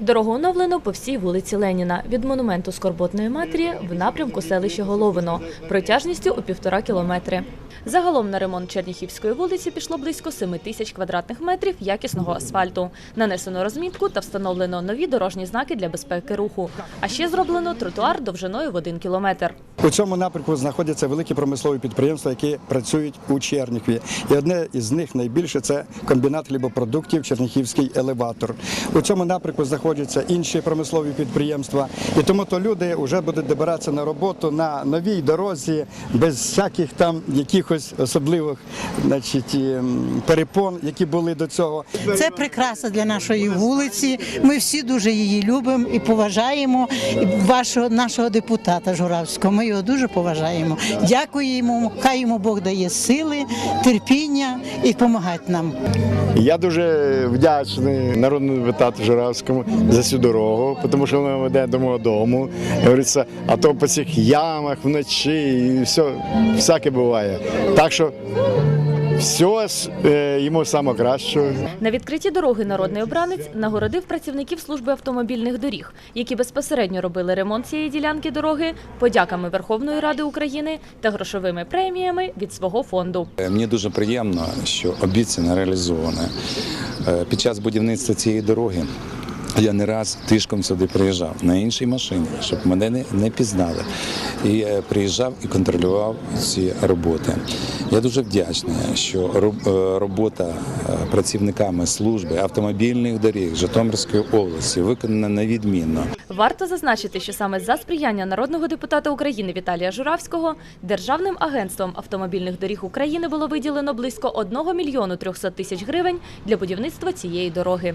Дорогу оновлено по всій вулиці Леніна від монументу Скорботної матері в напрямку селища Головино протяжністю у півтора кілометри. Загалом на ремонт Черніхівської вулиці пішло близько 7 тисяч квадратних метрів якісного асфальту. Нанесено розмітку та встановлено нові дорожні знаки для безпеки руху. А ще зроблено тротуар довжиною в один кілометр. У цьому напрямку знаходяться великі промислові підприємства, які працюють у Черніхві. І одне із них найбільше це комбінат хлібопродуктів Черніхівський елеватор. У цьому напрямку знаходяться інші промислові підприємства. І тому то люди вже будуть добиратися на роботу на новій дорозі без всяких там якихось особливих значить, перепон, які були до цього. Це прикраса для нашої вулиці. Ми всі дуже її любимо і поважаємо. Вашого нашого депутата Журавського. Ми його дуже поважаємо. Дякуємо. Хай йому Бог дає сили, терпіння і допомагає нам. Я дуже вдячний народному депутату Журавському за цю дорогу, тому що вона веде до мого дому. Говориться, а то по цих ямах вночі і все, всяке буває. Так що все е, йому саме кращого. На відкритті дороги народний обранець нагородив працівників служби автомобільних доріг, які безпосередньо робили ремонт цієї ділянки дороги, подяками Верховної Ради України та грошовими преміями від свого фонду. Е, Мені дуже приємно, що обіцяне реалізоване. Е, Під час будівництва цієї дороги я не раз тишком сюди приїжджав на іншій машині, щоб мене не, не пізнали. І е, приїжджав і контролював ці роботи. Я дуже вдячний, що е, робота е, працівниками служби автомобільних доріг Житомирської області виконана невідмінно. Варто зазначити, що саме за сприяння народного депутата України Віталія Журавського Державним агентством автомобільних доріг України було виділено близько 1 мільйону 300 тисяч гривень для будівництва цієї дороги.